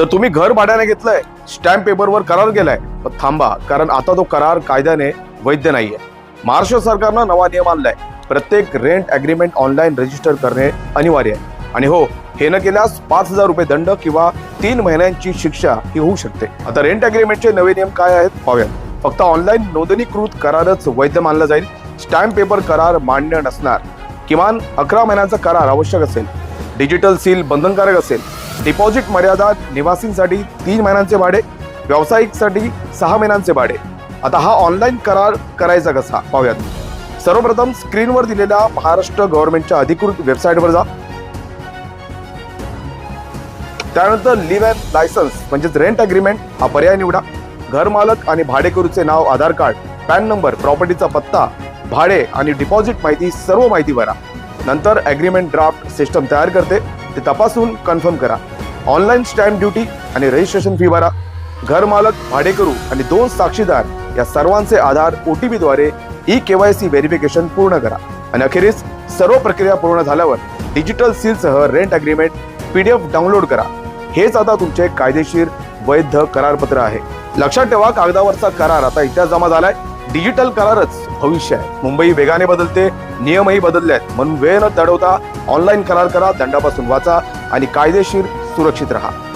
तर तुम्ही घर भाड्याने घेतलंय. स्टॅम्प पेपरवर करार केलाय. पण थांबा कारण आता तो करार कायद्याने वैध नाहीये. महाराष्ट्र सरकारनं नवा नियम आणलाय. प्रत्येक रेंट अग्रीमेंट ऑनलाईन रजिस्टर करणे अनिवार्य आहे. आणि हो हे न केल्यास पाच हजार रुपये दंड किंवा तीन महिन्यांची शिक्षा ही होऊ शकते. आता रेंट अग्रीमेंटचे नवे नियम काय आहेत? पाहूयात. फक्त ऑनलाईन नोंदणीकृत करारच वैध मानला जाईल. स्टॅम्प पेपर करार मान्य नसणार. किमान अकरा महिन्यांचा करार आवश्यक असेल. डिजिटल सील बंधनकारक असेल. डिपॉझिट मर्यादा निवासींसाठी तीन महिन्यांचे भाडे व्यावसायिकसाठी सहा महिन्यांचे भाडे. आता हा ऑनलाईन करार करायचा कसा? पाहूयात. सर्वप्रथम स्क्रीनवर दिलेल्या महाराष्ट्र गव्हर्नमेंटच्या अधिकृत वेबसाईटवर जा. त्यानंतर लिव्ह अँड लायसन्स म्हणजेच रेंट अग्रीमेंट हा पर्याय निवडा. घरमालक आणि भाडेकरूचे नाव आधार कार्ड पॅन नंबर प्रॉपर्टीचा पत्ता भाडे आणि डिपॉझिट माहिती सर्व माहिती भरा. नंतर अग्रीमेंट ड्राफ्ट सिस्टम तयार करते. ते तपासून कन्फर्म करा. ऑनलाईन स्टॅम्प ड्युटी आणि रजिस्ट्रेशन फी भरा. घरमालक भाडेकरू आणि दोन साक्षीदार या सर्वांचे आधार ओटीपीद्वारे ई केवायसी व्हेरिफिकेशन पूर्ण करा. आणि अखेरीस सर्व प्रक्रिया पूर्ण झाल्यावर डिजिटल सीलसह रेंट अग्रीमेंट पीडीएफ डाउनलोड करा. हेच आता तुमचे कायदेशीर वैध करारपत्र आहे. लक्षात ठेवा कागदावरचा करार आता इतिहास जमा झालाय. डिजिटल करारच भविष्य आहे. मुंबई वेगाने बदलते नियमही बदलले आहेत म्हणून वेळ न तडवता ऑनलाईन करार करा दंडापासून वाचा आणि कायदेशीर सुरक्षित रहा.